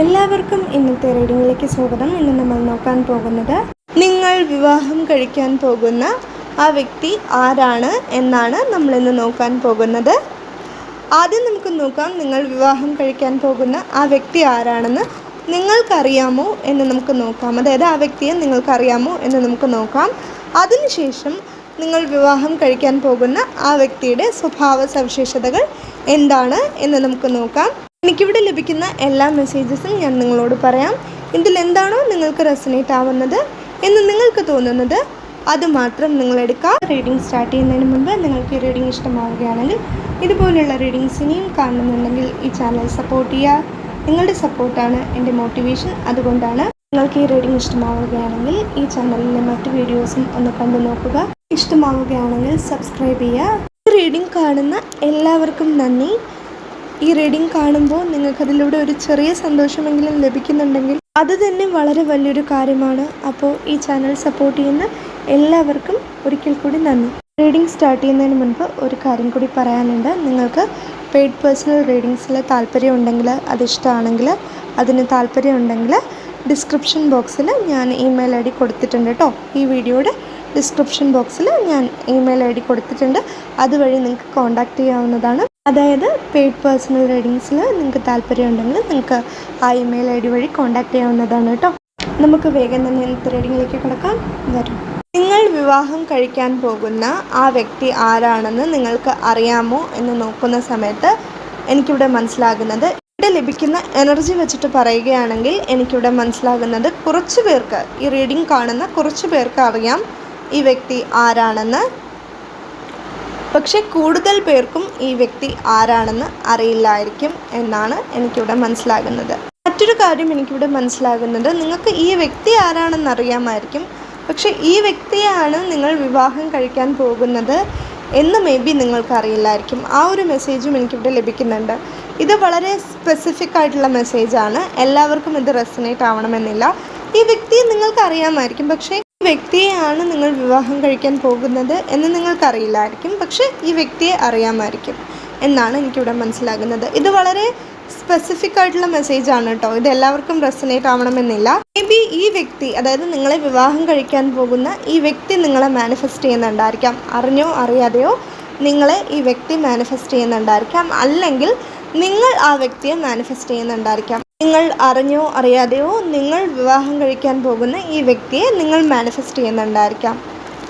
എല്ലാവർക്കും ഇന്നത്തെ റീഡിങ്ങിലേക്ക് സ്വാഗതം. ഇന്ന് നമ്മൾ നോക്കാൻ പോകുന്നത് നിങ്ങൾ വിവാഹം കഴിക്കാൻ പോകുന്ന ആ വ്യക്തി ആരാണ് എന്നാണ് നമ്മൾ ഇന്ന് നോക്കാൻ പോകുന്നത്. ആദ്യം നമുക്ക് നോക്കാം നിങ്ങൾ വിവാഹം കഴിക്കാൻ പോകുന്ന ആ വ്യക്തി ആരാണെന്ന്. നിങ്ങൾക്കറിയാമോ എന്ന് നമുക്ക് നോക്കാം. അതായത് ആ വ്യക്തിയെ നിങ്ങൾക്കറിയാമോ എന്ന് നമുക്ക് നോക്കാം. അതിനുശേഷം നിങ്ങൾ വിവാഹം കഴിക്കാൻ പോകുന്ന ആ വ്യക്തിയുടെ സ്വഭാവ സവിശേഷതകൾ എന്താണ് എന്ന് നമുക്ക് നോക്കാം. എനിക്കിവിടെ ലഭിക്കുന്ന എല്ലാ മെസ്സേജസും ഞാൻ നിങ്ങളോട് പറയാം. ഇതിൽ എന്താണോ നിങ്ങൾക്ക് റെസനേറ്റ് ആവുന്നത് എന്ന് നിങ്ങൾക്ക് തോന്നുന്നത് അത് മാത്രം നിങ്ങൾ എടുക്കുക റീഡിംഗ് സ്റ്റാർട്ട് ചെയ്യുന്നതിന് മുമ്പ് നിങ്ങൾക്ക് ഈ റീഡിംഗ് ഇഷ്ടമാവുകയാണെങ്കിൽ ഇതുപോലെയുള്ള റീഡിങ്സ് ഇനിയും കാണുന്നുണ്ടെങ്കിൽ ഈ ചാനൽ സപ്പോർട്ട് ചെയ്യുക. നിങ്ങളുടെ സപ്പോർട്ടാണ് എന്റെ മോട്ടിവേഷൻ അതുകൊണ്ടാണ് നിങ്ങൾക്ക് ഈ റീഡിംഗ് ഇഷ്ടമാവുകയാണെങ്കിൽ ഈ ചാനലിലെ മറ്റ് വീഡിയോസും ഒന്ന് കണ്ടു നോക്കുക. ഇഷ്ടമാവുകയാണെങ്കിൽ സബ്സ്ക്രൈബ് ചെയ്യുക. റീഡിംഗ് കാണുന്ന എല്ലാവർക്കും നന്ദി. ഈ റീഡിംഗ് കാണുമ്പോൾ നിങ്ങൾക്കതിലൂടെ ഒരു ചെറിയ സന്തോഷമെങ്കിലും ലഭിക്കുന്നുണ്ടെങ്കിൽ അത് തന്നെ വളരെ വലിയൊരു കാര്യമാണ്. അപ്പോൾ ഈ ചാനൽ സപ്പോർട്ട് ചെയ്യുന്ന എല്ലാവർക്കും ഒരിക്കൽ കൂടി നന്ദി. റീഡിംഗ് സ്റ്റാർട്ട് ചെയ്യുന്നതിന് മുൻപ് ഒരു കാര്യം കൂടി പറയാനുണ്ട്. നിങ്ങൾക്ക് പെയ്ഡ് പേഴ്സണൽ റീഡിങ്സിൽ താല്പര്യം ഉണ്ടെങ്കിൽ അത് ഇഷ്ടമാണെങ്കിൽ അതിന് താല്പര്യം ഉണ്ടെങ്കിൽ ഡിസ്ക്രിപ്ഷൻ ബോക്സിൽ ഞാൻ ഇമെയിൽ ഐ ഡി കൊടുത്തിട്ടുണ്ട് കേട്ടോ ഈ വീഡിയോയുടെ ഡിസ്ക്രിപ്ഷൻ ബോക്സിൽ ഞാൻ ഇമെയിൽ ഐ ഡി കൊടുത്തിട്ടുണ്ട്. അതുവഴി നിങ്ങൾക്ക് കോൺടാക്റ്റ് ചെയ്യാവുന്നതാണ്. അതായത് പെയ്ഡ് പേഴ്സണൽ റീഡിങ്സിൽ നിങ്ങൾക്ക് താല്പര്യമുണ്ടെങ്കിൽ നിങ്ങൾക്ക് ആ ഇമെയിൽ ഐ ഡി വഴി കോൺടാക്റ്റ് ചെയ്യാവുന്നതാണ് കേട്ടോ. നമുക്ക് വേഗം തന്നെ ഇന്നത്തെ റീഡിങ്ങിലേക്ക് കിടക്കാം. വരും. നിങ്ങൾ വിവാഹം കഴിക്കാൻ പോകുന്ന ആ വ്യക്തി ആരാണെന്ന് നിങ്ങൾക്ക് അറിയാമോ എന്ന് നോക്കുന്ന സമയത്ത് എനിക്കിവിടെ മനസ്സിലാകുന്നത് ഇവിടെ ലഭിക്കുന്ന എനർജി വെച്ചിട്ട് പറയുകയാണെങ്കിൽ എനിക്കിവിടെ മനസ്സിലാകുന്നത് കുറച്ച് പേർക്ക് ഈ റീഡിംഗ് കാണുന്ന കുറച്ച് പേർക്ക് അറിയാം ഈ വ്യക്തി ആരാണെന്ന്. പക്ഷെ കൂടുതൽ പേർക്കും ഈ വ്യക്തി ആരാണെന്ന് അറിയില്ലായിരിക്കും എന്നാണ് എനിക്കിവിടെ മനസ്സിലാകുന്നത്. മറ്റൊരു കാര്യം എനിക്കിവിടെ മനസ്സിലാകുന്നത് നിങ്ങൾക്ക് ഈ വ്യക്തി ആരാണെന്ന് അറിയാമായിരിക്കും. പക്ഷെ ഈ വ്യക്തിയാണ് നിങ്ങൾ വിവാഹം കഴിക്കാൻ പോകുന്നത് എന്ന് മേ ബി നിങ്ങൾക്കറിയില്ലായിരിക്കും ആ ഒരു മെസ്സേജും എനിക്കിവിടെ ലഭിക്കുന്നുണ്ട്. ഇത് വളരെ സ്പെസിഫിക് ആയിട്ടുള്ള മെസ്സേജാണ് എല്ലാവർക്കും ഇത് റെസനേറ്റ് ആവണമെന്നില്ല. ഈ വ്യക്തി നിങ്ങൾക്ക് അറിയാമായിരിക്കും. പക്ഷേ വ്യക്തിയെയാണ് നിങ്ങൾ വിവാഹം കഴിക്കാൻ പോകുന്നത് എന്ന് നിങ്ങൾക്കറിയില്ലായിരിക്കും. പക്ഷേ ഈ വ്യക്തിയെ അറിയാമായിരിക്കും എന്നാണ് എനിക്കിവിടെ മനസ്സിലാകുന്നത്. ഇത് വളരെ സ്പെസിഫിക് ആയിട്ടുള്ള മെസ്സേജ് ആണ് കേട്ടോ. ഇത് എല്ലാവർക്കും റെസനേറ്റ് ആവണമെന്നില്ല. മേ ബി ഈ വ്യക്തി അതായത് നിങ്ങളെ വിവാഹം കഴിക്കാൻ പോകുന്ന ഈ വ്യക്തി നിങ്ങളെ മാനിഫെസ്റ്റ് ചെയ്യുന്നുണ്ടായിരിക്കാം. അറിഞ്ഞോ അറിയാതെയോ നിങ്ങളെ ഈ വ്യക്തി മാനിഫെസ്റ്റ് ചെയ്യുന്നുണ്ടായിരിക്കാം. അല്ലെങ്കിൽ നിങ്ങൾ ആ വ്യക്തിയെ മാനിഫെസ്റ്റ് ചെയ്യുന്നുണ്ടായിരിക്കാം. നിങ്ങൾ അറിഞ്ഞോ അറിയാതെയോ നിങ്ങൾ വിവാഹം കഴിക്കാൻ പോകുന്ന ഈ വ്യക്തിയെ നിങ്ങൾ മാനിഫെസ്റ്റ് ചെയ്യുന്നുണ്ടായിരിക്കാം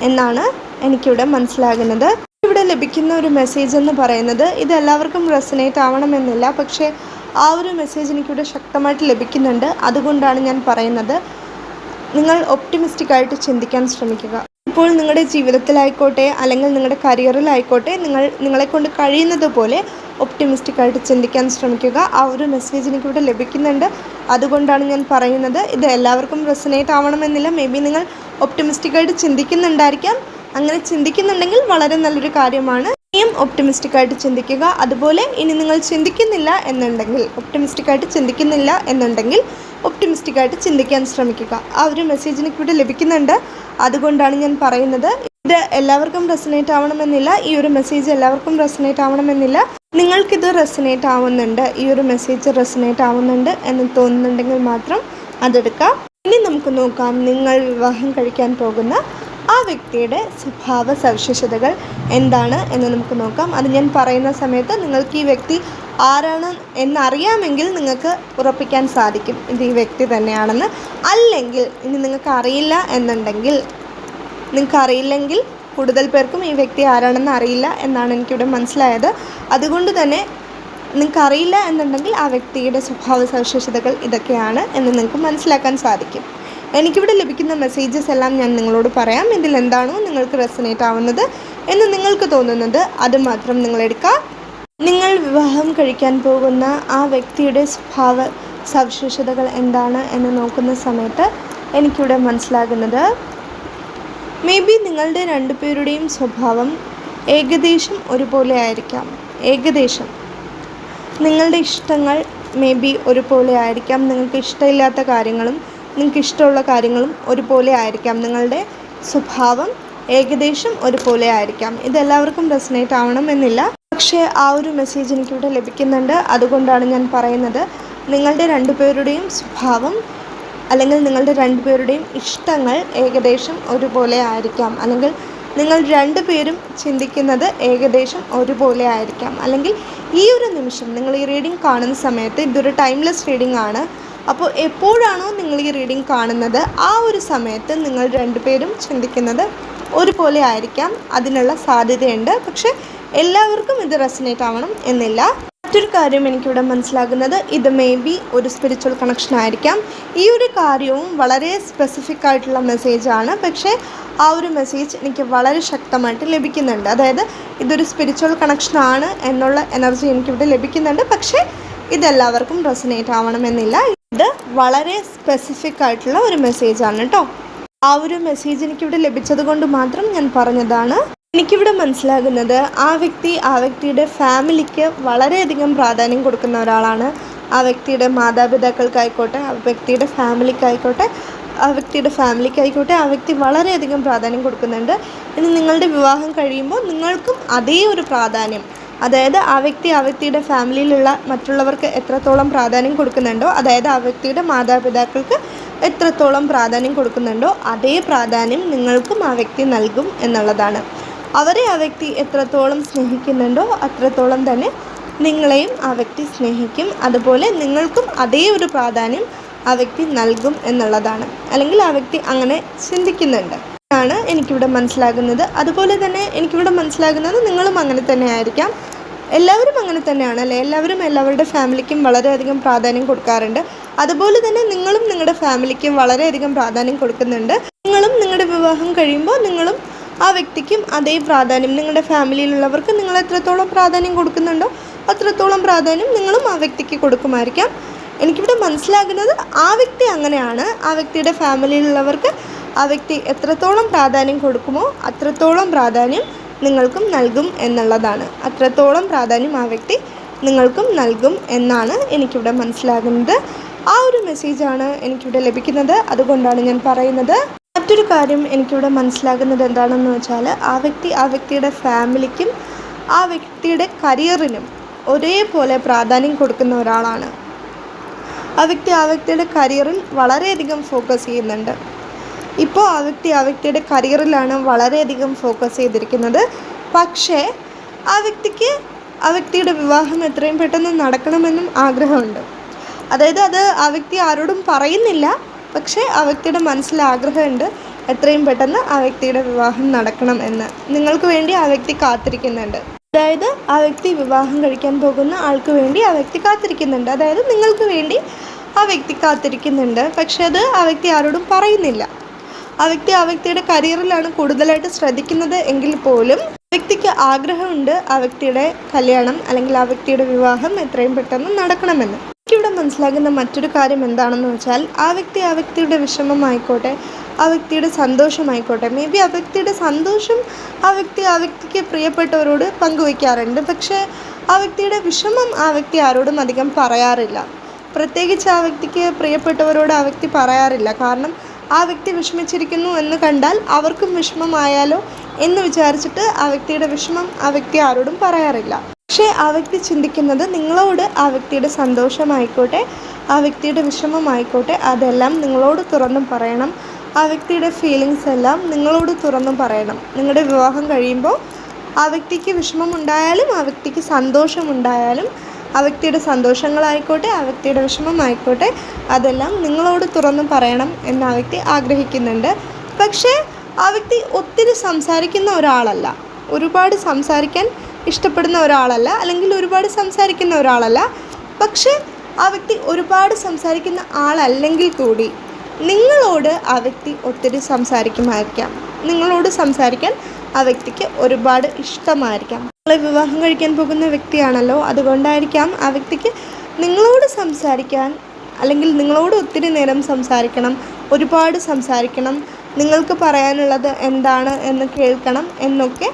എന്നാണ് എനിക്കിവിടെ മനസ്സിലാകുന്നത്. ഇവിടെ ലഭിക്കുന്ന ഒരു മെസ്സേജ് എന്ന് പറയുന്നത് ഇത് എല്ലാവർക്കും റെസനേറ്റ് ആവണമെന്നില്ല പക്ഷേ ആ ഒരു മെസ്സേജ് എനിക്കിവിടെ ശക്തമായിട്ട് ലഭിക്കുന്നുണ്ട്. അതുകൊണ്ടാണ് ഞാൻ പറയുന്നത് നിങ്ങൾ ഒപ്റ്റിമിസ്റ്റിക് ആയിട്ട് ചിന്തിക്കാൻ ശ്രമിക്കുക. ഇപ്പോൾ നിങ്ങളുടെ ജീവിതത്തിലായിക്കോട്ടെ അല്ലെങ്കിൽ നിങ്ങളുടെ കരിയറിലായിക്കോട്ടെ നിങ്ങൾ നിങ്ങളെക്കൊണ്ട് കഴിയുന്നത് പോലെ ഒപ്റ്റിമിസ്റ്റിക് ആയിട്ട് ചിന്തിക്കാൻ ശ്രമിക്കുക. ആ ഒരു മെസ്സേജ് എനിക്കിവിടെ ലഭിക്കുന്നുണ്ട്. അതുകൊണ്ടാണ് ഞാൻ പറയുന്നത്. ഇത് എല്ലാവർക്കും റെസനേറ്റ് ആവണമെന്നില്ല. മേ ബി നിങ്ങൾ ഒപ്റ്റിമിസ്റ്റിക് ആയിട്ട് ചിന്തിക്കുന്നുണ്ടായിരിക്കാം. അങ്ങനെ ചിന്തിക്കുന്നുണ്ടെങ്കിൽ വളരെ നല്ലൊരു കാര്യമാണ്. ഇനിയും ഒപ്റ്റിമിസ്റ്റിക് ആയിട്ട് ചിന്തിക്കുക. അതുപോലെ ഇനി നിങ്ങൾ ചിന്തിക്കുന്നില്ല എന്നുണ്ടെങ്കിൽ ഒപ്റ്റിമിസ്റ്റിക് ആയിട്ട് ചിന്തിക്കുന്നില്ല എന്നുണ്ടെങ്കിൽ ഒപ്റ്റിമിസ്റ്റിക് ആയിട്ട് ചിന്തിക്കാൻ ശ്രമിക്കുക. ആ ഒരു മെസ്സേജ് എനിക്കിവിടെ ലഭിക്കുന്നുണ്ട്. അതുകൊണ്ടാണ് ഞാൻ പറയുന്നത്. ഇത് എല്ലാവർക്കും റെസനേറ്റ് ആവണമെന്നില്ല. ഈ ഒരു മെസ്സേജ് എല്ലാവർക്കും റെസനേറ്റ് ആവണമെന്നില്ല. നിങ്ങൾക്കിത് റെസനേറ്റ് ആവുന്നുണ്ട്. ഈ ഒരു മെസ്സേജ് റെസനേറ്റ് ആവുന്നുണ്ട് എന്ന് തോന്നുന്നുണ്ടെങ്കിൽ മാത്രം അതെടുക്കാം. ഇനി നമുക്ക് നോക്കാം നിങ്ങൾ വിവാഹം കഴിക്കാൻ പോകുന്ന ആ വ്യക്തിയുടെ സ്വഭാവ സവിശേഷതകൾ എന്താണ് എന്ന് നമുക്ക് നോക്കാം. അത് ഞാൻ പറയുന്ന സമയത്ത് നിങ്ങൾക്ക് ഈ വ്യക്തി ആരാണ് എന്നറിയാമെങ്കിൽ നിങ്ങൾക്ക് ഉറപ്പിക്കാൻ സാധിക്കും. ഇത് ഈ വ്യക്തി തന്നെയാണെന്ന്. അല്ലെങ്കിൽ ഇനി നിങ്ങൾക്ക് അറിയില്ല എന്നുണ്ടെങ്കിൽ നിങ്ങൾക്ക് അറിയില്ലെങ്കിൽ കൂടുതൽ പേർക്കും ഈ വ്യക്തി ആരാണെന്ന് അറിയില്ല എന്നാണ് എനിക്കിവിടെ മനസ്സിലായത്. അതുകൊണ്ട് തന്നെ നിങ്ങൾക്ക് അറിയില്ല എന്നുണ്ടെങ്കിൽ ആ വ്യക്തിയുടെ സ്വഭാവ സവിശേഷതകൾ ഇതൊക്കെയാണ് എന്ന് നിങ്ങൾക്ക് മനസ്സിലാക്കാൻ സാധിക്കും. എനിക്കിവിടെ ലഭിക്കുന്ന മെസ്സേജസ് എല്ലാം ഞാൻ നിങ്ങളോട് പറയാം. ഇതിൽ എന്താണോ നിങ്ങൾക്ക് റെസനേറ്റ് ആവുന്നത് എന്ന് നിങ്ങൾക്ക് തോന്നുന്നത് അത് മാത്രം നിങ്ങൾ എടുക്കുക. നിങ്ങൾ വിവാഹം കഴിക്കാൻ പോകുന്ന ആ വ്യക്തിയുടെ സ്വഭാവ സവിശേഷതകൾ എന്താണ് എന്ന് നോക്കുന്ന സമയത്ത് എനിക്കിവിടെ മനസ്സിലാകുന്നത് മേ ബി നിങ്ങളുടെ രണ്ടുപേരുടെയും സ്വഭാവം ഏകദേശം ഒരുപോലെ ആയിരിക്കാം. ഏകദേശം. നിങ്ങളുടെ ഇഷ്ടങ്ങൾ മേ ബി ഒരുപോലെ ആയിരിക്കാം. നിങ്ങൾക്ക് ഇഷ്ടമില്ലാത്ത കാര്യങ്ങളും നിങ്ങൾക്ക് ഇഷ്ടമുള്ള കാര്യങ്ങളും ഒരുപോലെ ആയിരിക്കാം. നിങ്ങളുടെ സ്വഭാവം ഏകദേശം ഒരുപോലെ ആയിരിക്കാം. ഇതെല്ലാവർക്കും റെസനേറ്റ് ആവണം എന്നില്ല പക്ഷേ ആ ഒരു മെസ്സേജ് എനിക്കിവിടെ ലഭിക്കുന്നുണ്ട്. അതുകൊണ്ടാണ് ഞാൻ പറയുന്നത് നിങ്ങളുടെ രണ്ടുപേരുടെയും സ്വഭാവം അല്ലെങ്കിൽ നിങ്ങളുടെ രണ്ടുപേരുടെയും ഇഷ്ടങ്ങൾ ഏകദേശം ഒരുപോലെ ആയിരിക്കാം. അല്ലെങ്കിൽ നിങ്ങൾ രണ്ടുപേരും ചിന്തിക്കുന്നത് ഏകദേശം ഒരുപോലെ ആയിരിക്കാം. അല്ലെങ്കിൽ ഈ ഒരു നിമിഷം നിങ്ങൾ ഈ റീഡിംഗ് കാണുന്ന സമയത്ത് ഇതൊരു ടൈംലെസ് റീഡിംഗ് ആണ്. അപ്പോൾ എപ്പോഴാണോ നിങ്ങൾ ഈ റീഡിംഗ് കാണുന്നത് ആ ഒരു സമയത്ത് നിങ്ങൾ രണ്ടുപേരും ചിന്തിക്കുന്നത് ഒരുപോലെ ആയിരിക്കാം. അതിനുള്ള സാധ്യതയുണ്ട്. പക്ഷേ എല്ലാവർക്കും ഇത് റെസിനേറ്റ് ആവണം എന്നില്ല. മറ്റൊരു കാര്യം എനിക്കിവിടെ മനസ്സിലാകുന്നത്. ഇത് മേ ബി ഒരു സ്പിരിച്വൽ കണക്ഷൻ ആയിരിക്കാം. ഈ ഒരു കാര്യവും വളരെ സ്പെസിഫിക് ആയിട്ടുള്ള മെസ്സേജാണ് പക്ഷേ ആ ഒരു മെസ്സേജ് എനിക്ക് വളരെ ശക്തമായിട്ട് ലഭിക്കുന്നുണ്ട്. അതായത് ഇതൊരു സ്പിരിച്വൽ കണക്ഷൻ ആണ് എന്നുള്ള എനർജി എനിക്കിവിടെ ലഭിക്കുന്നുണ്ട്. പക്ഷേ ഇതെല്ലാവർക്കും റെസനേറ്റ് ആവണമെന്നില്ല. ഇത് വളരെ സ്പെസിഫിക് ആയിട്ടുള്ള ഒരു മെസ്സേജാണ് കേട്ടോ ആ ഒരു മെസ്സേജ് എനിക്കിവിടെ ലഭിച്ചത് കൊണ്ട് മാത്രം ഞാൻ പറഞ്ഞതാണ്. എനിക്കിവിടെ മനസ്സിലാകുന്നത് ആ വ്യക്തി ആ വ്യക്തിയുടെ ഫാമിലിക്ക് വളരെയധികം പ്രാധാന്യം കൊടുക്കുന്ന ഒരാളാണ്. ആ വ്യക്തിയുടെ മാതാപിതാക്കൾക്കായിക്കോട്ടെ ആ വ്യക്തിയുടെ ഫാമിലിക്കായിക്കോട്ടെ ആ വ്യക്തിയുടെ ഫാമിലിക്കായിക്കോട്ടെ ആ വ്യക്തി വളരെയധികം പ്രാധാന്യം കൊടുക്കുന്നുണ്ട്. ഇനി നിങ്ങളുടെ വിവാഹം കഴിയുമ്പോൾ നിങ്ങൾക്കും അതേ ഒരു പ്രാധാന്യം. അതായത് ആ വ്യക്തി ആ വ്യക്തിയുടെ ഫാമിലിയിലുള്ള മറ്റുള്ളവർക്ക് എത്രത്തോളം പ്രാധാന്യം കൊടുക്കുന്നുണ്ടോ അതായത് ആ വ്യക്തിയുടെ മാതാപിതാക്കൾക്ക് എത്രത്തോളം പ്രാധാന്യം കൊടുക്കുന്നുണ്ടോ അതേ പ്രാധാന്യം നിങ്ങൾക്കും ആ വ്യക്തി നൽകും എന്നുള്ളതാണ്. അവരെ ആ വ്യക്തി എത്രത്തോളം സ്നേഹിക്കുന്നുണ്ടോ അത്രത്തോളം തന്നെ നിങ്ങളെയും ആ വ്യക്തി സ്നേഹിക്കും. അതുപോലെ നിങ്ങൾക്കും അതേ ഒരു പ്രാധാന്യം ആ വ്യക്തി നൽകും എന്നുള്ളതാണ്. അല്ലെങ്കിൽ ആ വ്യക്തി അങ്ങനെ ചിന്തിക്കുന്നുണ്ട്. ആണ് എനിക്കിവിടെ മനസ്സിലാകുന്നത്. അതുപോലെ തന്നെ എനിക്കിവിടെ മനസ്സിലാകുന്നത് നിങ്ങളും അങ്ങനെ തന്നെ ആയിരിക്കാം. എല്ലാവരും അങ്ങനെ തന്നെയാണ് അല്ലേ? എല്ലാവരും എല്ലാവരുടെ ഫാമിലിക്കും വളരെയധികം പ്രാധാന്യം കൊടുക്കാറുണ്ട്. അതുപോലെ തന്നെ നിങ്ങളും നിങ്ങളുടെ ഫാമിലിക്കും വളരെയധികം പ്രാധാന്യം കൊടുക്കുന്നുണ്ട്. നിങ്ങളും നിങ്ങളുടെ വിവാഹം കഴിയുമ്പോൾ നിങ്ങളും ആ വ്യക്തിക്കും അതേ പ്രാധാന്യം. നിങ്ങളുടെ ഫാമിലിയിലുള്ളവർക്ക് നിങ്ങൾ എത്രത്തോളം പ്രാധാന്യം കൊടുക്കുന്നുണ്ടോ അത്രത്തോളം പ്രാധാന്യം നിങ്ങളും ആ വ്യക്തിക്ക് കൊടുക്കുമായിരിക്കാം. എനിക്കിവിടെ മനസ്സിലാകുന്നത് ആ വ്യക്തി അങ്ങനെയാണ്. ആ വ്യക്തിയുടെ ഫാമിലിയിലുള്ളവർക്ക് ആ വ്യക്തി എത്രത്തോളം പ്രാധാന്യം കൊടുക്കുമോ അത്രത്തോളം പ്രാധാന്യം നിങ്ങൾക്കും നൽകും എന്നുള്ളതാണ്. അത്രത്തോളം പ്രാധാന്യം ആ വ്യക്തി നിങ്ങൾക്കും നൽകും എന്നാണ് എനിക്കിവിടെ മനസ്സിലാകുന്നത്. ആ ഒരു മെസ്സേജാണ് എനിക്കിവിടെ ലഭിക്കുന്നത്. അതുകൊണ്ടാണ് ഞാൻ പറയുന്നത്. മറ്റൊരു കാര്യം എനിക്കിവിടെ മനസ്സിലാകുന്നത് എന്താണെന്ന് വെച്ചാൽ ആ വ്യക്തി ആ വ്യക്തിയുടെ ഫാമിലിക്കും ആ വ്യക്തിയുടെ കരിയറിനും ഒരേപോലെ പ്രാധാന്യം കൊടുക്കുന്ന ഒരാളാണ്. ആ വ്യക്തി ആ വ്യക്തിയുടെ കരിയറിൽ വളരെയധികം ഫോക്കസ് ചെയ്യുന്നുണ്ട്. ഇപ്പോൾ ആ വ്യക്തി ആ വ്യക്തിയുടെ കരിയറിലാണ് വളരെയധികം ഫോക്കസ് ചെയ്തിരിക്കുന്നത്. പക്ഷേ ആ വ്യക്തിക്ക് ആ വ്യക്തിയുടെ വിവാഹം എത്രയും പെട്ടെന്ന് നടക്കണമെന്നും ആഗ്രഹമുണ്ട്. അതായത് അത് ആ വ്യക്തി ആരോടും പറയുന്നില്ല. പക്ഷേ ആ വ്യക്തിയുടെ മനസ്സിൽ ആഗ്രഹമുണ്ട്. എത്രയും പെട്ടെന്ന് ആ വ്യക്തിയുടെ വിവാഹം നടക്കണം എന്ന്. നിങ്ങൾക്ക് വേണ്ടി ആ വ്യക്തി കാത്തിരിക്കുന്നുണ്ട്. അതായത് ആ വ്യക്തി വിവാഹം കഴിക്കാൻ പോകുന്ന ആൾക്ക് വേണ്ടി ആ വ്യക്തി കാത്തിരിക്കുന്നുണ്ട്. അതായത് നിങ്ങൾക്ക് വേണ്ടി ആ വ്യക്തി കാത്തിരിക്കുന്നുണ്ട്. പക്ഷെ അത് ആ വ്യക്തി ആരോടും പറയുന്നില്ല. ആ വ്യക്തി ആ വ്യക്തിയുടെ കരിയറിലാണ് കൂടുതലായിട്ട് ശ്രദ്ധിക്കുന്നത് എങ്കിൽ പോലും വ്യക്തിക്ക് ആഗ്രഹമുണ്ട് ആ വ്യക്തിയുടെ കല്യാണം അല്ലെങ്കിൽ ആ വ്യക്തിയുടെ വിവാഹം എത്രയും പെട്ടെന്ന് നടക്കണമെന്ന്. മനസ്സിലാകുന്ന മറ്റൊരു കാര്യം എന്താണെന്ന് വെച്ചാൽ ആ വ്യക്തി ആ വ്യക്തിയുടെ വിഷമമായിക്കോട്ടെ ആ വ്യക്തിയുടെ സന്തോഷമായിക്കോട്ടെ മേ ബി ആ വ്യക്തിയുടെ സന്തോഷം ആ വ്യക്തി ആ വ്യക്തിക്ക് പ്രിയപ്പെട്ടവരോട് പങ്കുവയ്ക്കാറുണ്ട്. പക്ഷേ ആ വ്യക്തിയുടെ വിഷമം ആ വ്യക്തി ആരോടും അധികം പറയാറില്ല. പ്രത്യേകിച്ച് ആ വ്യക്തിക്ക് പ്രിയപ്പെട്ടവരോട് ആ വ്യക്തി പറയാറില്ല. കാരണം ആ വ്യക്തി വിഷമിച്ചിരിക്കുന്നു എന്ന് കണ്ടാൽ അവർക്കും വിഷമമായാലോ എന്ന് വിചാരിച്ചിട്ട് ആ വ്യക്തിയുടെ വിഷമം ആ വ്യക്തി ആരോടും പറയാറില്ല. പക്ഷേ ആ വ്യക്തി ചിന്തിക്കുന്നത് നിങ്ങളോട് ആ വ്യക്തിയുടെ സന്തോഷമായിക്കോട്ടെ ആ വ്യക്തിയുടെ വിഷമമായിക്കോട്ടെ അതെല്ലാം നിങ്ങളോട് തുറന്നും പറയണം. ആ വ്യക്തിയുടെ ഫീലിങ്സ് എല്ലാം നിങ്ങളോട് തുറന്നും പറയണം. നിങ്ങളുടെ വിവാഹം കഴിയുമ്പോൾ ആ വ്യക്തിക്ക് വിഷമമുണ്ടായാലും ആ വ്യക്തിക്ക് സന്തോഷമുണ്ടായാലും ആ വ്യക്തിയുടെ സന്തോഷങ്ങളായിക്കോട്ടെ ആ വ്യക്തിയുടെ വിഷമമായിക്കോട്ടെ അതെല്ലാം നിങ്ങളോട് തുറന്നും പറയണം എന്ന് ആ വ്യക്തി ആഗ്രഹിക്കുന്നുണ്ട്. പക്ഷേ ആ വ്യക്തി ഒത്തിരി സംസാരിക്കുന്ന ഒരാളല്ല. ഒരുപാട് സംസാരിക്കാൻ ഇഷ്ടപ്പെടുന്ന ഒരാളല്ല അല്ലെങ്കിൽ ഒരുപാട് സംസാരിക്കുന്ന ഒരാളല്ല. പക്ഷേ ആ വ്യക്തി ഒരുപാട് സംസാരിക്കുന്ന ആളല്ലെങ്കിൽ കൂടി നിങ്ങളോട് ആ വ്യക്തി ഒത്തിരി സംസാരിക്കുമായിരിക്കാം. നിങ്ങളോട് സംസാരിക്കാൻ ആ വ്യക്തിക്ക് ഒരുപാട് ഇഷ്ടമായിരിക്കാം. നിങ്ങളെ വിവാഹം കഴിക്കാൻ പോകുന്ന വ്യക്തിയാണല്ലോ അതുകൊണ്ടായിരിക്കാം ആ വ്യക്തിക്ക് നിങ്ങളോട് സംസാരിക്കാൻ അല്ലെങ്കിൽ നിങ്ങളോട് ഒത്തിരി നേരം സംസാരിക്കണം ഒരുപാട് സംസാരിക്കണം നിങ്ങൾക്ക് പറയാനുള്ളത് എന്താണ് എന്ന് കേൾക്കണം എന്നൊക്കെ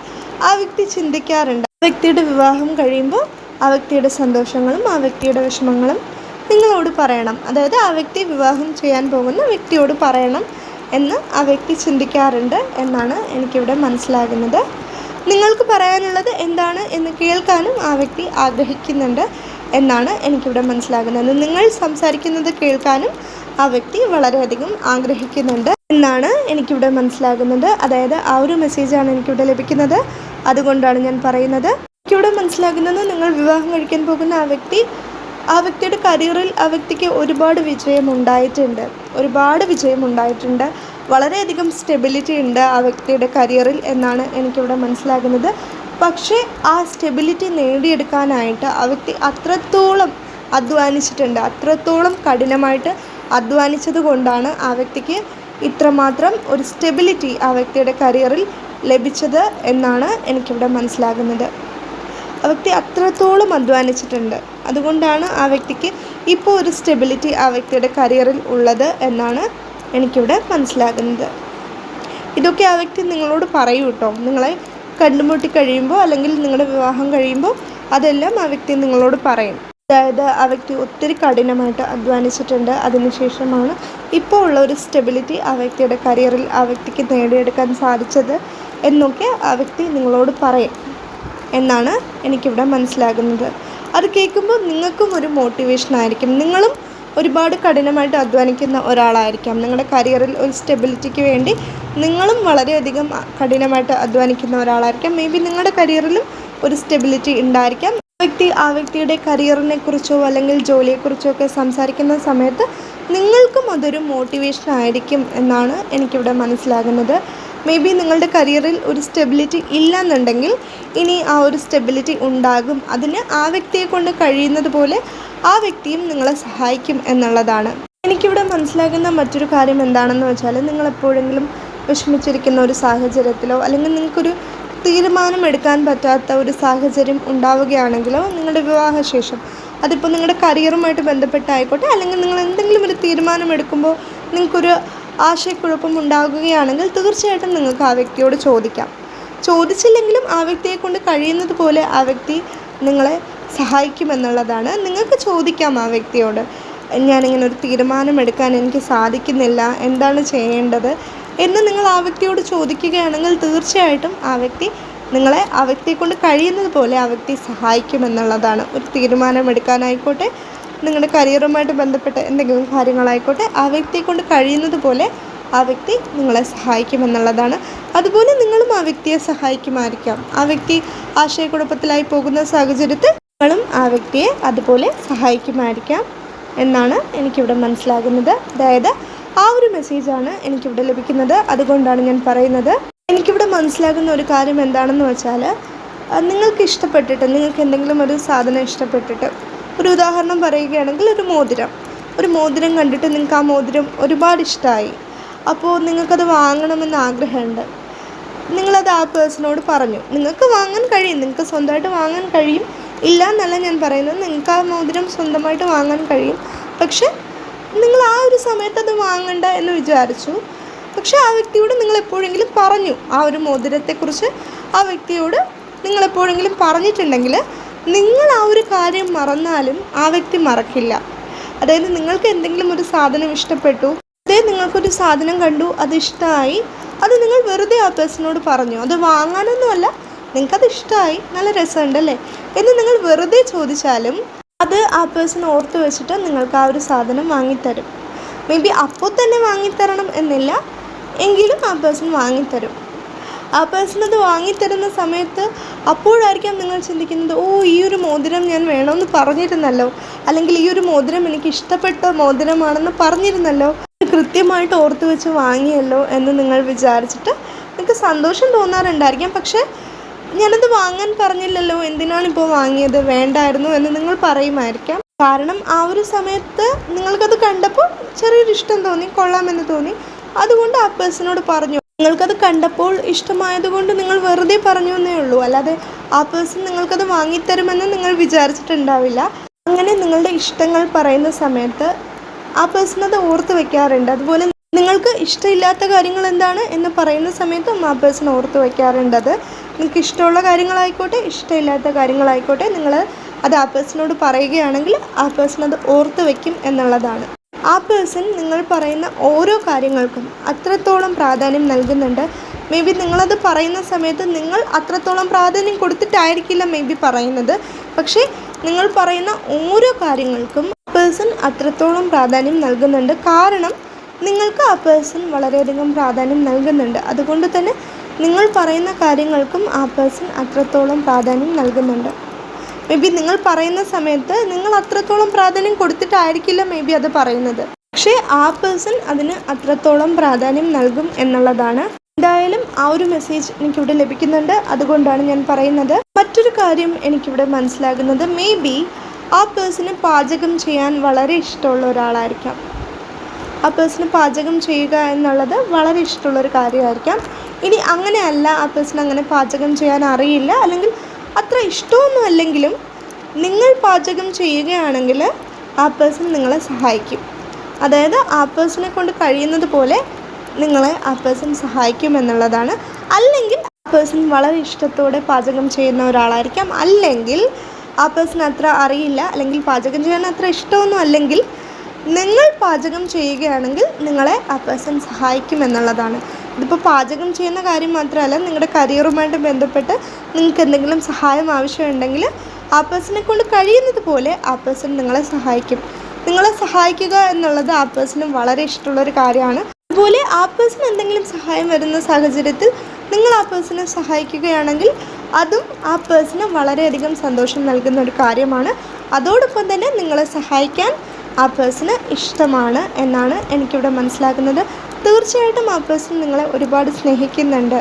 ആ വ്യക്തി ചിന്തിക്കാറുണ്ട്. വ്യക്തിയുടെ വിവാഹം കഴിയുമ്പോൾ ആ വ്യക്തിയുടെ സന്തോഷങ്ങളും ആ വ്യക്തിയുടെ വിഷമങ്ങളും നിങ്ങളോട് പറയണം. അതായത് ആ വ്യക്തി വിവാഹം ചെയ്യാൻ പോകുന്ന വ്യക്തിയോട് പറയണം എന്ന് ആ വ്യക്തി ചിന്തിക്കാറുണ്ട് എന്നാണ് എനിക്കിവിടെ മനസ്സിലാകുന്നത്. നിങ്ങൾക്ക് പറയാനുള്ളത് എന്താണ് എന്ന് കേൾക്കാനും ആ വ്യക്തി ആഗ്രഹിക്കുന്നുണ്ട് എന്നാണ് എനിക്കിവിടെ മനസ്സിലാകുന്നത്. നിങ്ങൾ സംസാരിക്കുന്നത് കേൾക്കാനും ആ വ്യക്തി വളരെയധികം ആഗ്രഹിക്കുന്നുണ്ട് എന്നാണ് എനിക്കിവിടെ മനസ്സിലാകുന്നത്. അതായത് ആ ഒരു മെസ്സേജാണ് എനിക്കിവിടെ ലഭിക്കുന്നത്. അതുകൊണ്ടാണ് ഞാൻ പറയുന്നത്. എനിക്കിവിടെ മനസ്സിലാകുന്നത് നിങ്ങൾ വിവാഹം കഴിക്കാൻ പോകുന്ന ആ വ്യക്തി ആ വ്യക്തിയുടെ കരിയറിൽ ആ വ്യക്തിക്ക് ഒരുപാട് വിജയം ഉണ്ടായിട്ടുണ്ട് ഒരുപാട് വിജയം ഉണ്ടായിട്ടുണ്ട് വളരെയധികം സ്റ്റെബിലിറ്റി ഉണ്ട് ആ വ്യക്തിയുടെ കരിയറിൽ എന്നാണ് എനിക്കിവിടെ മനസ്സിലാകുന്നത്. പക്ഷേ ആ സ്റ്റെബിലിറ്റി നേടിയെടുക്കാനായിട്ട് ആ വ്യക്തി അത്രത്തോളം അധ്വാനിച്ചിട്ടുണ്ട്. അത്രത്തോളം കഠിനമായിട്ട് അധ്വാനിച്ചത് കൊണ്ടാണ് ആ വ്യക്തിക്ക് ഇത്രമാത്രം ഒരു സ്റ്റെബിലിറ്റി ആ വ്യക്തിയുടെ കരിയറിൽ ലഭിച്ചത് എന്നാണ് എനിക്കിവിടെ മനസ്സിലാകുന്നത്. ആ വ്യക്തി അത്രത്തോളം അധ്വാനിച്ചിട്ടുണ്ട്. അതുകൊണ്ടാണ് ആ വ്യക്തിക്ക് ഇപ്പോൾ ഒരു സ്റ്റെബിലിറ്റി ആ വ്യക്തിയുടെ കരിയറിൽ ഉള്ളത് എന്നാണ് എനിക്കിവിടെ മനസ്സിലാകുന്നത്. ഇതൊക്കെ ആ വ്യക്തി നിങ്ങളോട് പറയൂ കേട്ടോ നിങ്ങളെ കണ്ടുമുട്ടി കഴിയുമ്പോൾ അല്ലെങ്കിൽ നിങ്ങളുടെ വിവാഹം കഴിയുമ്പോൾ അതെല്ലാം ആ വ്യക്തി നിങ്ങളോട് പറയും. അതായത് ആ വ്യക്തി ഒത്തിരി കഠിനമായിട്ട് അധ്വാനിച്ചിട്ടുണ്ട്. അതിനുശേഷമാണ് ഇപ്പോൾ ഉള്ള ഒരു സ്റ്റെബിലിറ്റി ആ വ്യക്തിയുടെ കരിയറിൽ ആ വ്യക്തിക്ക് നേടിയെടുക്കാൻ സാധിച്ചത് എന്നൊക്കെ ആ വ്യക്തി നിങ്ങളോട് പറയും എന്നാണ് എനിക്കിവിടെ മനസ്സിലാകുന്നത്. അത് കേൾക്കുമ്പോൾ നിങ്ങൾക്കും ഒരു മോട്ടിവേഷൻ ആയിരിക്കും. നിങ്ങളും ഒരുപാട് കഠിനമായിട്ട് അധ്വാനിക്കുന്ന ഒരാളായിരിക്കാം. നിങ്ങളുടെ കരിയറിൽ ഒരു സ്റ്റെബിലിറ്റിക്ക് വേണ്ടി നിങ്ങളും വളരെയധികം കഠിനമായിട്ട് അധ്വാനിക്കുന്ന ഒരാളായിരിക്കാം. മേ ബി നിങ്ങളുടെ കരിയറിലും ഒരു സ്റ്റെബിലിറ്റി ഉണ്ടായിരിക്കാം. വ്യക്തി ആ വ്യക്തിയുടെ കരിയറിനെ കുറിച്ചോ അല്ലെങ്കിൽ ജോലിയെക്കുറിച്ചോ ഒക്കെ സംസാരിക്കുന്ന സമയത്ത് നിങ്ങൾക്കും അതൊരു മോട്ടിവേഷൻ ആയിരിക്കും എന്നാണ് എനിക്കിവിടെ മനസ്സിലാകുന്നത്. മേ ബി നിങ്ങളുടെ കരിയറിൽ ഒരു സ്റ്റെബിലിറ്റി ഇല്ലെന്നുണ്ടെങ്കിൽ ഇനി ആ ഒരു സ്റ്റെബിലിറ്റി ഉണ്ടാകും. അതിന് ആ വ്യക്തിയെ കൊണ്ട് കഴിയുന്നത് പോലെ ആ വ്യക്തിയും നിങ്ങളെ സഹായിക്കും എന്നുള്ളതാണ്. എനിക്കിവിടെ മനസ്സിലാകുന്ന മറ്റൊരു കാര്യം എന്താണെന്ന് വെച്ചാൽ നിങ്ങൾ എപ്പോഴെങ്കിലും വിഷമിച്ചിരിക്കുന്ന ഒരു സാഹചര്യത്തിലോ അല്ലെങ്കിൽ നിങ്ങൾക്കൊരു തീരുമാനം എടുക്കാൻ പറ്റാത്ത ഒരു സാഹചര്യം ഉണ്ടാവുകയാണെങ്കിലോ നിങ്ങളുടെ വിവാഹശേഷം. അതിപ്പോൾ നിങ്ങളുടെ കരിയറുമായിട്ട് ബന്ധപ്പെട്ടായിക്കോട്ടെ അല്ലെങ്കിൽ നിങ്ങൾ എന്തെങ്കിലും ഒരു തീരുമാനം എടുക്കുമ്പോൾ നിങ്ങൾക്കൊരു ആശയക്കുഴപ്പം ഉണ്ടാകുകയാണെങ്കിൽ തീർച്ചയായിട്ടും നിങ്ങൾക്ക് ആ വ്യക്തിയോട് ചോദിക്കാം. ചോദിച്ചില്ലെങ്കിലും ആ വ്യക്തിയെ കൊണ്ട് കഴിയുന്നത് പോലെ ആ വ്യക്തി നിങ്ങളെ സഹായിക്കുമെന്നുള്ളതാണ് നിങ്ങൾക്ക് ചോദിക്കാം ആ വ്യക്തിയോട് ഞാനിങ്ങനെ ഒരു തീരുമാനം എടുക്കാൻ എനിക്ക് സാധിക്കുന്നില്ല എന്താണ് ചെയ്യേണ്ടത്? എന്ന് നിങ്ങൾ ആ വ്യക്തിയോട് ചോദിക്കുകയാണെങ്കിൽ തീർച്ചയായിട്ടും ആ വ്യക്തി നിങ്ങളെ ആ വ്യക്തിയെ കൊണ്ട് കഴിയുന്നത് പോലെ ആ വ്യക്തി സഹായിക്കുമെന്നുള്ളതാണ്. ഒരു തീരുമാനമെടുക്കാനായിക്കോട്ടെ നിങ്ങളുടെ കരിയറുമായിട്ട് ബന്ധപ്പെട്ട എന്തെങ്കിലും കാര്യങ്ങളായിക്കോട്ടെ ആ വ്യക്തിയെ കൊണ്ട് കഴിയുന്നത് പോലെ ആ വ്യക്തി നിങ്ങളെ സഹായിക്കുമെന്നുള്ളതാണ്. അതുപോലെ നിങ്ങളും ആ വ്യക്തിയെ സഹായിക്കുമായിരിക്കാം. ആ വ്യക്തി ആശയക്കുഴപ്പത്തിലായി പോകുന്ന സാഹചര്യത്തിൽ നിങ്ങളും ആ വ്യക്തിയെ അതുപോലെ സഹായിക്കുമായിരിക്കാം എന്നാണ് എനിക്കിവിടെ മനസ്സിലാകുന്നത്. അതായത് ആ ഒരു മെസ്സേജാണ് എനിക്കിവിടെ ലഭിക്കുന്നത്. അതുകൊണ്ടാണ് ഞാൻ പറയുന്നത്. എനിക്കിവിടെ മനസ്സിലാകുന്ന ഒരു കാര്യം എന്താണെന്ന് വെച്ചാൽ നിങ്ങൾക്ക് ഇഷ്ടപ്പെട്ടിട്ട് നിങ്ങൾക്ക് എന്തെങ്കിലും ഒരു സാധനം ഇഷ്ടപ്പെട്ടിട്ട് ഒരു ഉദാഹരണം പറയുകയാണെങ്കിൽ ഒരു മോതിരം. ഒരു മോതിരം കണ്ടിട്ട് നിങ്ങൾക്ക് ആ മോതിരം ഒരുപാട് ഇഷ്ടമായി അപ്പോൾ നിങ്ങൾക്കത് വാങ്ങണമെന്ന് ആഗ്രഹമുണ്ട്. നിങ്ങളത് ആ പേഴ്സണോട് പറഞ്ഞു. നിങ്ങൾക്ക് വാങ്ങാൻ കഴിയും. നിങ്ങൾക്ക് സ്വന്തമായിട്ട് വാങ്ങാൻ കഴിയും. ഇല്ല എന്നല്ല ഞാൻ പറയുന്നത്. നിങ്ങൾക്ക് ആ മോതിരം സ്വന്തമായിട്ട് വാങ്ങാൻ കഴിയും. പക്ഷെ നിങ്ങൾ ആ ഒരു സമയത്ത് അത് വാങ്ങണ്ട എന്ന് വിചാരിച്ചു. പക്ഷേ ആ വ്യക്തിയോട് നിങ്ങൾ എപ്പോഴെങ്കിലും പറഞ്ഞു. ആ ഒരു മോതിരത്തെക്കുറിച്ച് ആ വ്യക്തിയോട് നിങ്ങൾ എപ്പോഴെങ്കിലും പറഞ്ഞിട്ടുണ്ടെങ്കിൽ നിങ്ങൾ ആ ഒരു കാര്യം മറന്നാലും ആ വ്യക്തി മറക്കില്ല. അതായത് നിങ്ങൾക്ക് എന്തെങ്കിലും ഒരു സാധനം ഇഷ്ടപ്പെട്ടു അതേ നിങ്ങൾക്കൊരു സാധനം കണ്ടു അത് ഇഷ്ടമായി അത് നിങ്ങൾ വെറുതെ ആ പേഴ്സണോട് പറഞ്ഞു. അത് വാങ്ങാനൊന്നുമല്ല നിങ്ങൾക്കത് ഇഷ്ടമായി നല്ല രസമുണ്ടല്ലേ എന്ന് നിങ്ങൾ വെറുതെ ചോദിച്ചാലും അത് ആ പേഴ്സൺ ഓർത്ത് വെച്ചിട്ട് നിങ്ങൾക്ക് ആ ഒരു സാധനം വാങ്ങിത്തരും. മേ ബി അപ്പോൾ തന്നെ വാങ്ങിത്തരണം എന്നില്ല എങ്കിലും ആ പേഴ്സൺ വാങ്ങിത്തരും. ആ പേഴ്സൺ അത് വാങ്ങിത്തരുന്ന സമയത്ത് അപ്പോഴായിരിക്കാം നിങ്ങൾ ചിന്തിക്കുന്നത് ഓ ഈ ഒരു മോതിരം ഞാൻ വേണമെന്ന് പറഞ്ഞിരുന്നല്ലോ. അല്ലെങ്കിൽ ഈ ഒരു മോതിരം എനിക്ക് ഇഷ്ടപ്പെട്ട മോതിരമാണെന്ന് പറഞ്ഞിരുന്നല്ലോ. കൃത്യമായിട്ട് ഓർത്ത് വെച്ച് വാങ്ങിയല്ലോ എന്ന് നിങ്ങൾ വിചാരിച്ചിട്ട് നിങ്ങൾക്ക് സന്തോഷം തോന്നാറുണ്ടായിരിക്കാം. പക്ഷേ ഞാനത് വാങ്ങാൻ പറഞ്ഞില്ലല്ലോ എന്തിനാണ് ഇപ്പോൾ വാങ്ങിയത്? വേണ്ടായിരുന്നു എന്ന് നിങ്ങൾ പറയുമായിരിക്കാം. കാരണം ആ ഒരു സമയത്ത് നിങ്ങൾക്കത് കണ്ടപ്പോൾ ചെറിയൊരു ഇഷ്ടം തോന്നി കൊള്ളാമെന്ന് തോന്നി. അതുകൊണ്ട് ആ പേഴ്സണോട് പറഞ്ഞു. നിങ്ങൾക്കത് കണ്ടപ്പോൾ ഇഷ്ടമായതുകൊണ്ട് നിങ്ങൾ വെറുതെ പറഞ്ഞു എന്നേ ഉള്ളൂ. അല്ലാതെ ആ പേഴ്സൺ നിങ്ങൾക്കത് വാങ്ങിത്തരുമെന്ന് നിങ്ങൾ വിചാരിച്ചിട്ടുണ്ടാവില്ല. അങ്ങനെ നിങ്ങളുടെ ഇഷ്ടങ്ങൾ പറയുന്ന സമയത്ത് ആ പേഴ്സൺ അത് ഓർത്ത് വെക്കാറുണ്ട്. അതുപോലെ നിങ്ങൾക്ക് ഇഷ്ടമില്ലാത്ത കാര്യങ്ങൾ എന്താണ് എന്ന് പറയുന്ന സമയത്ത് ആ പേഴ്സൺ ഓർത്ത് വയ്ക്കാറുണ്ടത് നിങ്ങൾക്ക് ഇഷ്ടമുള്ള കാര്യങ്ങളായിക്കോട്ടെ ഇഷ്ടമില്ലാത്ത കാര്യങ്ങളായിക്കോട്ടെ നിങ്ങൾ അത് ആ പേഴ്സണോട് പറയുകയാണെങ്കിൽ ആ പേഴ്സൺ അത് ഓർത്ത് വയ്ക്കും എന്നുള്ളതാണ്. ആ പേഴ്സൺ നിങ്ങൾ പറയുന്ന ഓരോ കാര്യങ്ങൾക്കും അത്രത്തോളം പ്രാധാന്യം നൽകുന്നുണ്ട്. മേ ബി നിങ്ങളത് പറയുന്ന സമയത്ത് നിങ്ങൾ അത്രത്തോളം പ്രാധാന്യം കൊടുത്തിട്ടായിരിക്കില്ല മേ ബി പറയുന്നത്. പക്ഷേ നിങ്ങൾ പറയുന്ന ഓരോ കാര്യങ്ങൾക്കും പേഴ്സൺ അത്രത്തോളം പ്രാധാന്യം നൽകുന്നുണ്ട്. കാരണം നിങ്ങൾക്ക് ആ പേഴ്സൺ വളരെയധികം പ്രാധാന്യം നൽകുന്നുണ്ട്. അതുകൊണ്ട് തന്നെ നിങ്ങൾ പറയുന്ന കാര്യങ്ങൾക്കും ആ പേഴ്സൺ അത്രത്തോളം പ്രാധാന്യം നൽകുന്നുണ്ട്. മേ ബി നിങ്ങൾ പറയുന്ന സമയത്ത് നിങ്ങൾ അത്രത്തോളം പ്രാധാന്യം കൊടുത്തിട്ടായിരിക്കില്ല മേ ബി അത് പറയുന്നത്. പക്ഷേ ആ പേഴ്സൺ അതിന് അത്രത്തോളം പ്രാധാന്യം നൽകും എന്നുള്ളതാണ്. എന്തായാലും ആ ഒരു മെസ്സേജ് എനിക്കിവിടെ ലഭിക്കുന്നുണ്ട്. അതുകൊണ്ടാണ് ഞാൻ പറയുന്നത്. മറ്റൊരു കാര്യം എനിക്കിവിടെ മനസ്സിലാകുന്നത്. മേ ബി ആ പേഴ്സണ് പാചകം ചെയ്യാൻ വളരെ ഇഷ്ടമുള്ള ഒരാളായിരിക്കാം. ആ പേഴ്സണ് പാചകം ചെയ്യുക എന്നുള്ളത് വളരെ ഇഷ്ടമുള്ളൊരു കാര്യമായിരിക്കാം. ഇനി അങ്ങനെയല്ല ആ പേഴ്സൺ അങ്ങനെ പാചകം ചെയ്യാൻ അറിയില്ല. അല്ലെങ്കിൽ അത്ര ഇഷ്ടമൊന്നും അല്ലെങ്കിലും നിങ്ങൾ പാചകം ചെയ്യുകയാണെങ്കിൽ ആ പേഴ്സൺ നിങ്ങളെ സഹായിക്കും. അതായത് ആ പേഴ്സണെ കൊണ്ട് കഴിയുന്നത് പോലെ നിങ്ങളെ ആ പേഴ്സൺ സഹായിക്കും എന്നുള്ളതാണ്. അല്ലെങ്കിൽ ആ പേഴ്സൺ വളരെ ഇഷ്ടത്തോടെ പാചകം ചെയ്യുന്ന ഒരാളായിരിക്കാം. അല്ലെങ്കിൽ ആ പേഴ്സൺ അത്ര അറിയില്ല. അല്ലെങ്കിൽ പാചകം ചെയ്യാൻ അത്ര ഇഷ്ടമൊന്നും അല്ലെങ്കിൽ നിങ്ങൾ പാചകം ചെയ്യുകയാണെങ്കിൽ നിങ്ങളെ ആ പേഴ്സൺ സഹായിക്കും എന്നുള്ളതാണ്. ഇതിപ്പോൾ പാചകം ചെയ്യുന്ന കാര്യം മാത്രമല്ല നിങ്ങളുടെ കരിയറുമായിട്ട് ബന്ധപ്പെട്ട് നിങ്ങൾക്ക് എന്തെങ്കിലും സഹായം ആവശ്യമുണ്ടെങ്കിൽ ആ പേഴ്സണെ കൊണ്ട് കഴിയുന്നത് പോലെ ആ പേഴ്സൺ നിങ്ങളെ സഹായിക്കും. നിങ്ങളെ സഹായിക്കുക എന്നുള്ളത് ആ പേഴ്സണും വളരെ ഇഷ്ടമുള്ളൊരു കാര്യമാണ്. അതുപോലെ ആ പേഴ്സൺ എന്തെങ്കിലും സഹായം വരുന്ന സാഹചര്യത്തിൽ നിങ്ങൾ ആ പേഴ്സണെ സഹായിക്കുകയാണെങ്കിൽ അതും ആ പേഴ്സണ് വളരെയധികം സന്തോഷം നൽകുന്ന ഒരു കാര്യമാണ്. അതോടൊപ്പം തന്നെ നിങ്ങളെ സഹായിക്കാൻ ആ പേഴ്സണ് ഇഷ്ടമാണ് എന്നാണ് എനിക്കിവിടെ മനസ്സിലാക്കുന്നത്. തീർച്ചയായിട്ടും ആ പേഴ്സൺ നിങ്ങളെ ഒരുപാട് സ്നേഹിക്കുന്നുണ്ട്.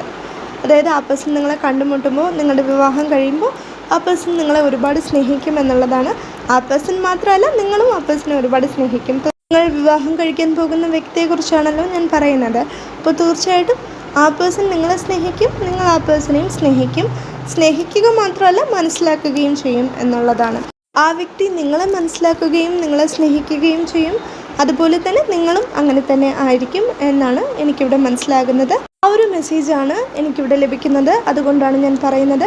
അതായത് ആ പേഴ്സൺ നിങ്ങളെ കണ്ടുമുട്ടുമ്പോൾ നിങ്ങളുടെ വിവാഹം കഴിയുമ്പോൾ ആ പേഴ്സൺ നിങ്ങളെ ഒരുപാട് സ്നേഹിക്കും എന്നുള്ളതാണ്. ആ പേഴ്സൺ മാത്രമല്ല നിങ്ങളും ആ പേഴ്സണെ ഒരുപാട് സ്നേഹിക്കും. നിങ്ങൾ വിവാഹം കഴിക്കാൻ പോകുന്ന വ്യക്തിയെക്കുറിച്ചാണല്ലോ ഞാൻ പറയുന്നത്. അപ്പോൾ തീർച്ചയായിട്ടും ആ പേഴ്സൺ നിങ്ങളെ സ്നേഹിക്കും നിങ്ങൾ ആ പേഴ്സണെയും സ്നേഹിക്കും. സ്നേഹിക്കുക മാത്രമല്ല മനസ്സിലാക്കുകയും ചെയ്യും എന്നുള്ളതാണ്. ആ വ്യക്തി നിങ്ങളെ മനസ്സിലാക്കുകയും നിങ്ങളെ സ്നേഹിക്കുകയും ചെയ്യും. അതുപോലെ തന്നെ നിങ്ങളും അങ്ങനെ തന്നെ ആയിരിക്കും എന്നാണ് എനിക്കിവിടെ മനസ്സിലാകുന്നത്. ആ ഒരു മെസ്സേജാണ് എനിക്കിവിടെ ലഭിക്കുന്നത്. അതുകൊണ്ടാണ് ഞാൻ പറയുന്നത്.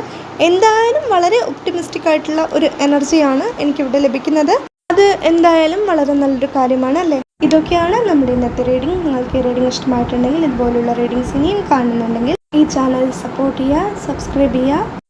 എന്തായാലും വളരെ ഒപ്റ്റിമിസ്റ്റിക് ആയിട്ടുള്ള ഒരു എനർജിയാണ് എനിക്കിവിടെ ലഭിക്കുന്നത്. അത് എന്തായാലും വളരെ നല്ലൊരു കാര്യമാണ് അല്ലേ? ഇതൊക്കെയാണ് നമ്മുടെ ഇന്നത്തെ റീഡിംഗ് നിങ്ങൾക്ക് ഈ റീഡിംഗ് ഇഷ്ടമായിട്ടുണ്ടെങ്കിൽ ഇതുപോലുള്ള റീഡിങ്സ് ഇനിയും കാണുന്നുണ്ടെങ്കിൽ ഈ ചാനൽ സപ്പോർട്ട് ചെയ്യുക സബ്സ്ക്രൈബ് ചെയ്യുക.